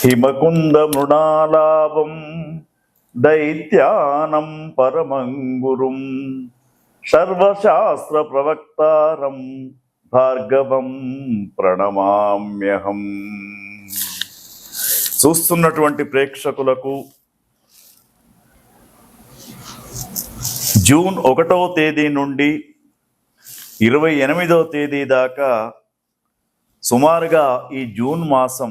హిమకుంద మృణాలాభం దైత్యానం పరమంగురుం సర్వశాస్త్ర ప్రవక్తారం భార్గవం ప్రణమామ్యహం చూస్తున్నటువంటి ప్రేక్షకులకు జూన్ ఒకటవ తేదీ నుండి ఇరవై ఎనిమిదవ తేదీ దాకా సుమారుగా ఈ జూన్ మాసం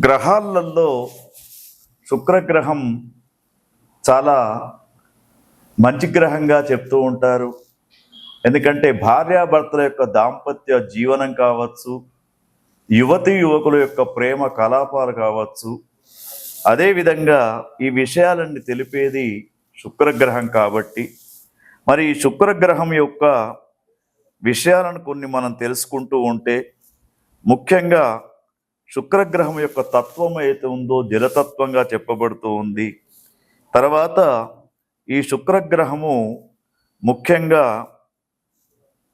గ్రహాలలో శుక్రగ్రహం చాలా మంచి గ్రహంగా చెప్తూ ఉంటారు. ఎందుకంటే భార్యాభర్తల యొక్క దాంపత్య జీవనం కావచ్చు యువతి యువకుల యొక్క ప్రేమ కలాపాలు కావచ్చు. అదేవిధంగా ఈ విషయాలన్నీ తెలిపేది శుక్రగ్రహం కాబట్టి. మరి ఈ శుక్రగ్రహం యొక్క విషయాలను కొన్ని మనం తెలుసుకుంటూ ఉంటే ముఖ్యంగా శుక్రగ్రహం యొక్క తత్వం అయితే ఉందో జలతత్వంగా చెప్పబడుతూ ఉంది. తర్వాత ఈ శుక్రగ్రహము ముఖ్యంగా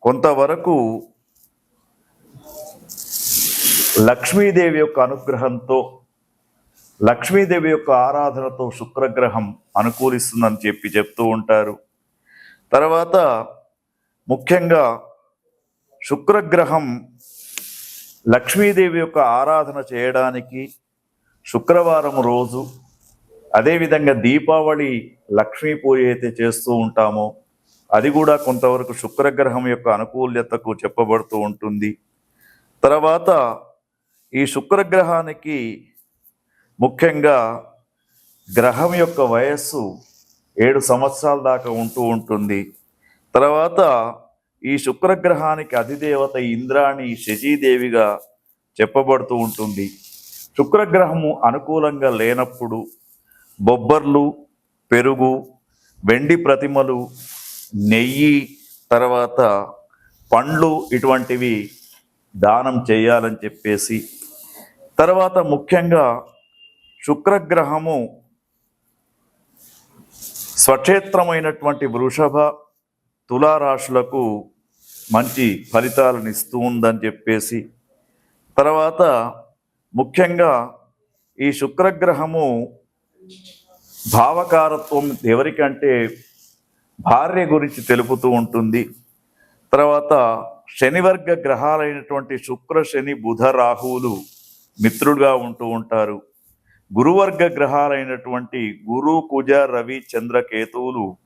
కొంతవరకు లక్ష్మీదేవి యొక్క అనుగ్రహంతో లక్ష్మీదేవి యొక్క ఆరాధనతో శుక్రగ్రహం అనుకూలిస్తుందని చెప్పి చెప్తూ ఉంటారు. తర్వాత ముఖ్యంగా శుక్రగ్రహం లక్ష్మీదేవి యొక్క ఆరాధన చేయడానికి శుక్రవారం రోజు అదేవిధంగా దీపావళి లక్ష్మీ పూజ అయితే చేస్తూ ఉంటామో అది కూడా కొంతవరకు శుక్రగ్రహం యొక్క అనుకూల్యతకు చెప్పబడుతూ ఉంటుంది. తర్వాత ఈ శుక్రగ్రహానికి ముఖ్యంగా గ్రహం యొక్క వయస్సు ఏడు సంవత్సరాల దాకా ఉంటూ ఉంటుంది. తర్వాత ఈ శుక్రగ్రహానికి అధిదేవత ఇంద్రాణి శచీదేవిగా చెప్పబడుతూ ఉంటుంది. శుక్రగ్రహము అనుకూలంగా లేనప్పుడు బొబ్బర్లు పెరుగు వెండి ప్రతిమలు నెయ్యి తర్వాత పండ్లు ఇటువంటివి దానం చేయాలని చెప్పేసి తర్వాత ముఖ్యంగా శుక్రగ్రహము స్వక్షేత్రమైనటువంటి వృషభ తులారాశులకు మంచి ఫలితాలను ఇస్తూ ఉందని చెప్పేసి తర్వాత ముఖ్యంగా ఈ శుక్రగ్రహము భావకారత్వం ఎవరికంటే భార్య గురించి తెలుపుతూ ఉంటుంది. తర్వాత శనివర్గ గ్రహాలైనటువంటి శుక్ర శని బుధ రాహువులు మిత్రుడుగా ఉంటూ ఉంటారు. గురువర్గ గ్రహాలైనటువంటి గురు కుజ రవి చంద్ర కేతువులు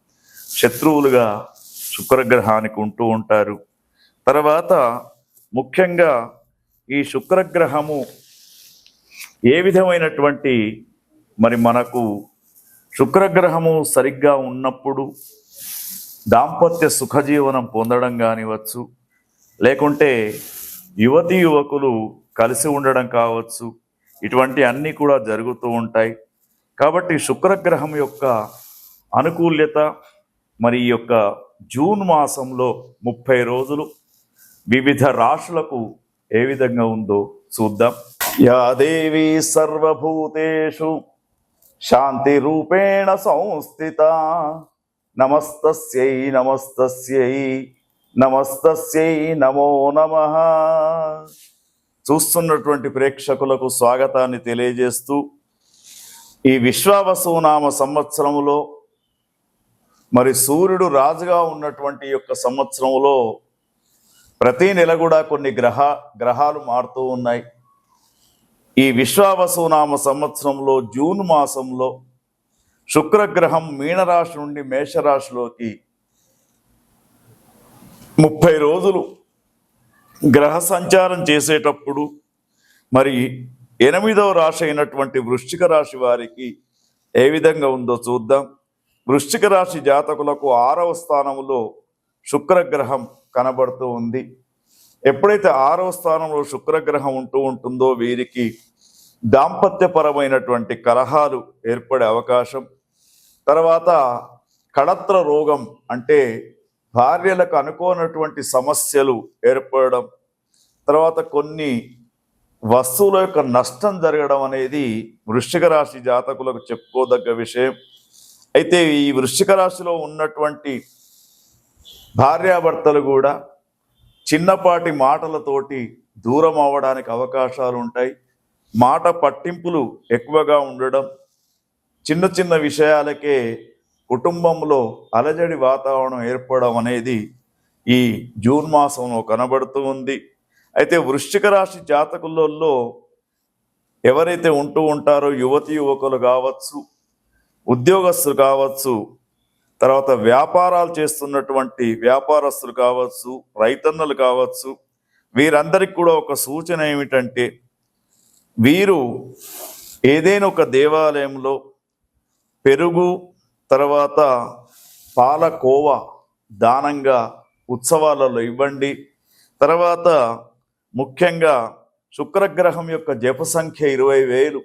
శత్రువులుగా శుక్రగ్రహానికి ఉంటూ ఉంటారు. తర్వాత ముఖ్యంగా ఈ శుక్రగ్రహము ఏ విధమైనటువంటి మరి మనకు శుక్రగ్రహము సరిగ్గా ఉన్నప్పుడు దాంపత్య సుఖజీవనం పొందడం కానివచ్చు లేకుంటే యువతి యువకులు కలిసి ఉండడం కావచ్చు ఇటువంటి అన్నీ కూడా జరుగుతూ ఉంటాయి. కాబట్టి శుక్రగ్రహం యొక్క అనుకూల్యత మరి ఈ యొక్క జూన్ మాసంలో ముప్పై రోజులు వివిధ రాశులకు ఏ విధంగా ఉందో చూద్దాం. యాదేవి సర్వభూతేషు శాంతి రూపేణ సంస్థిత. నమస్తస్యై నమస్తస్యై నమస్తస్యై నమో నమ. చూస్తున్నటువంటి ప్రేక్షకులకు స్వాగతాన్ని తెలియజేస్తూ ఈ విశ్వావసునామ సంవత్సరములో మరి సూర్యుడు రాజుగా ఉన్నటువంటి యొక్క సంవత్సరంలో ప్రతి నెల కూడా కొన్ని గ్రహ గ్రహాలు మారుతూ ఉన్నాయి. ఈ విశ్వావసునామ సంవత్సరంలో జూన్ మాసంలో శుక్రగ్రహం మీనరాశి నుండి మేషరాశిలోకి ముప్పై రోజులు గ్రహ సంచారం చేసేటప్పుడు మరి ఎనిమిదవ రాశి అయినటువంటి వృశ్చిక రాశి వారికి ఏ విధంగా ఉందో చూద్దాం. వృశ్చిక రాశి జాతకులకు ఆరవ స్థానంలో శుక్రగ్రహం కనబడుతూ ఉంది. ఎప్పుడైతే ఆరవ స్థానంలో శుక్రగ్రహం ఉంటూ ఉంటుందో వీరికి దాంపత్యపరమైనటువంటి కలహాలు ఏర్పడే అవకాశం. తర్వాత కడత్ర రోగం అంటే భార్యలకు అనుకోనటువంటి సమస్యలు ఏర్పడడం. తర్వాత కొన్ని వస్తువుల యొక్క నష్టం జరగడం అనేది వృశ్చిక రాశి జాతకులకు చెప్పుకోదగ్గ విషయం. అయితే ఈ వృశ్చిక రాశిలో ఉన్నటువంటి భార్యాభర్తలు కూడా చిన్నపాటి మాటలతోటి దూరం అవ్వడానికి అవకాశాలు ఉంటాయి. మాట పట్టింపులు ఎక్కువగా ఉండడం చిన్న చిన్న విషయాలకే కుటుంబంలో అలజడి వాతావరణం ఏర్పడడం అనేది ఈ జూన్ మాసంలో కనబడుతూ ఉంది. అయితే వృశ్చిక రాశి జాతకులలో ఎవరైతే ఉంటూ ఉంటారో యువతి యువకులు కావచ్చు ఉద్యోగస్తులు కావచ్చు తర్వాత వ్యాపారాలు చేస్తున్నటువంటి వ్యాపారస్తులు కావచ్చు రైతన్నలు కావచ్చు వీరందరికీ కూడా ఒక సూచన ఏమిటంటే వీరు ఏదైనా ఒక దేవాలయంలో పెరుగు తర్వాత పాలకోవ దానంగా ఉత్సవాలలో ఇవ్వండి తర్వాత ముఖ్యంగా శుక్రగ్రహం యొక్క జప సంఖ్య ఇరవై వేలు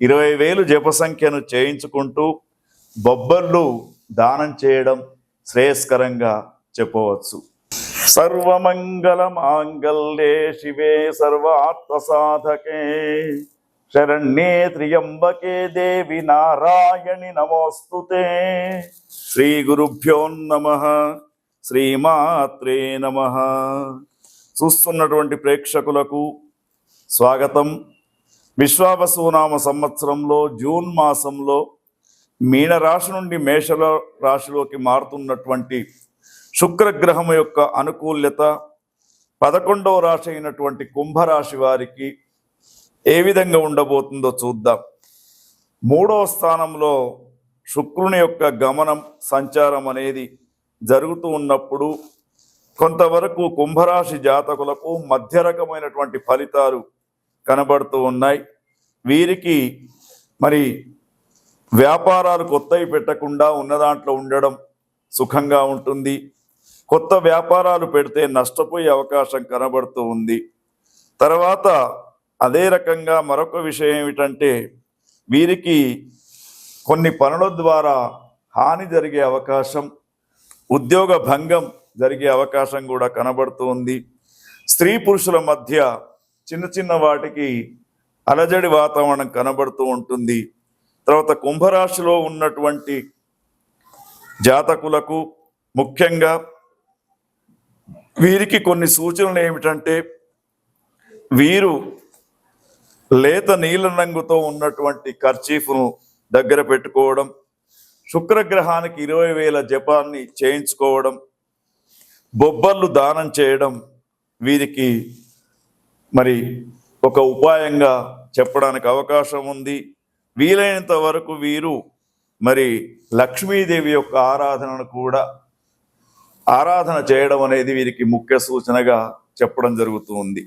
ఇరవై వేలు జప సంఖ్యను చేయించుకుంటూ బొబ్బర్లు దానం చేయడం శ్రేయస్కరంగా చెప్పవచ్చు. సర్వమంగళ మాంగళ్యే శివే సర్వాత్మ సాధకే శరణ్యే త్రియంబకే దేవి నారాయణి నమోస్తుతే. శ్రీ గురుభ్యో నమ. శ్రీమాత్రే నమ. చూస్తున్నటువంటి ప్రేక్షకులకు స్వాగతం. విశ్వావసునామ సంవత్సరంలో జూన్ మాసంలో మీనరాశి నుండి మేషల రాశిలోకి మారుతున్నటువంటి శుక్రగ్రహం యొక్క అనుకూల్యత పదకొండవ రాశి అయినటువంటి కుంభరాశి వారికి ఏ విధంగా ఉండబోతుందో చూద్దాం. మూడవ స్థానంలో శుక్రుని యొక్క గమనం సంచారం అనేది జరుగుతూ ఉన్నప్పుడు కొంతవరకు కుంభరాశి జాతకులకు మధ్య రకమైనటువంటి ఫలితాలు కనబడుతూ ఉన్నాయి. వీరికి మరి వ్యాపారాలు కొత్తవి పెట్టకుండా ఉన్న దాంట్లో ఉండడం సుఖంగా ఉంటుంది. కొత్త వ్యాపారాలు పెడితే నష్టపోయే అవకాశం కనబడుతూ ఉంది. తర్వాత అదే రకంగా మరొక విషయం ఏమిటంటే వీరికి కొన్ని పనుల ద్వారా హాని జరిగే అవకాశం ఉద్యోగ భంగం జరిగే అవకాశం కూడా కనబడుతూ ఉంది. స్త్రీ పురుషుల మధ్య చిన్న చిన్న వాటికి అలజడి వాతావరణం కనబడుతూ ఉంటుంది. తర్వాత కుంభరాశిలో ఉన్నటువంటి జాతకులకు ముఖ్యంగా వీరికి కొన్ని సూచనలు ఏమిటంటే వీరు లేత నీల రంగుతో ఉన్నటువంటి కర్చీఫ్ను దగ్గర పెట్టుకోవడం శుక్రగ్రహానికి ఇరవై వేల జపాన్ని చేయించుకోవడం బొబ్బర్లు దానం చేయడం వీరికి మరి ఒక ఉపాయంగా చెప్పడానికి అవకాశం ఉంది. వీలైనంత వరకు వీరు మరి లక్ష్మీదేవి యొక్క ఆరాధనను కూడా ఆరాధన చేయడం అనేది వీరికి ముఖ్య సూచనగా చెప్పడం జరుగుతూ ఉంది.